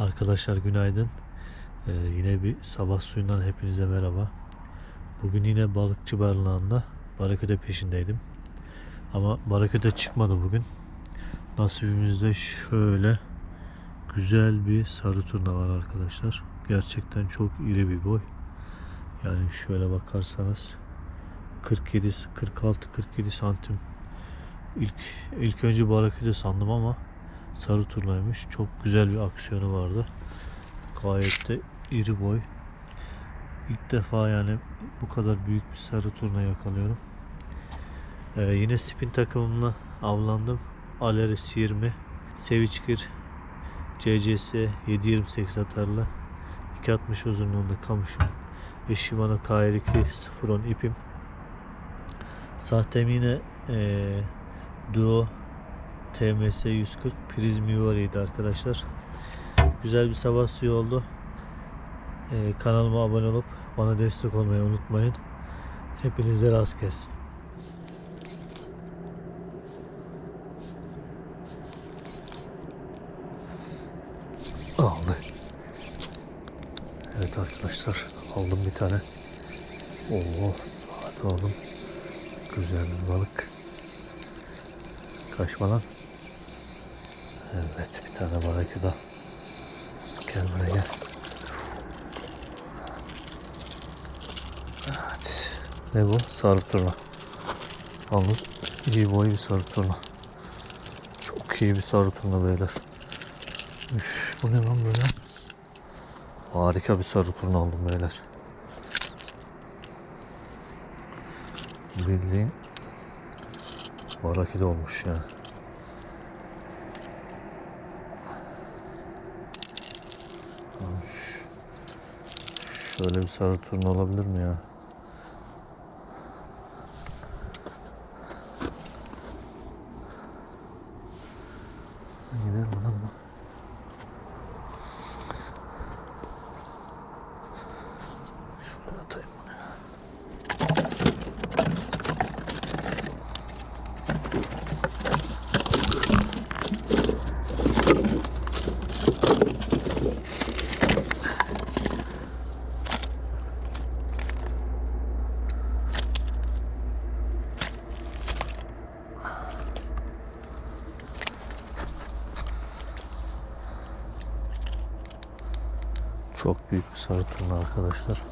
Arkadaşlar günaydın. Ee, yine bir sabah suyundan hepinize merhaba. Bugün yine balıkçı barınağında Baraküde peşindeydim. Ama Baraküde çıkmadı bugün. Nasibimizde şöyle güzel bir sarı turna var arkadaşlar. Gerçekten çok iri bir boy. Yani şöyle bakarsanız 47 46 47 santim. İlk ilk önce Baraküde sandım ama sarı turnaymış. Çok güzel bir aksiyonu vardı. Gayet de iri boy. İlk defa yani bu kadar büyük bir sarı turna yakalıyorum. Ee, yine spin takımımla avlandım. Aleris 20, Seviçkir, CCS 728 atarlı, 260 uzunluğunda kamışım ve Shimano KR2 010 ipim. Sahtem yine eee Duo TMS 140 Prizm yuvarıydı arkadaşlar. Güzel bir sabah suyu oldu. Ee, kanalıma abone olup bana destek olmayı unutmayın. Hepinize rast gelsin. Aldı. Evet arkadaşlar aldım bir tane. Oo, hadi oğlum. Güzel bir balık. Kaçma lan. Evet bir tane baraküda. Gel buraya gel. Evet. Ne bu? Sarı turna. Yalnız iyi boy bir sarı turna. Çok iyi bir sarı turna beyler. Üf, bu ne lan böyle? Harika bir sarı turna aldım beyler. Bildiğin baraküde olmuş yani. Ş- Şöyle bir sarı turna olabilir mi ya? Çok büyük bir sarı turna arkadaşlar.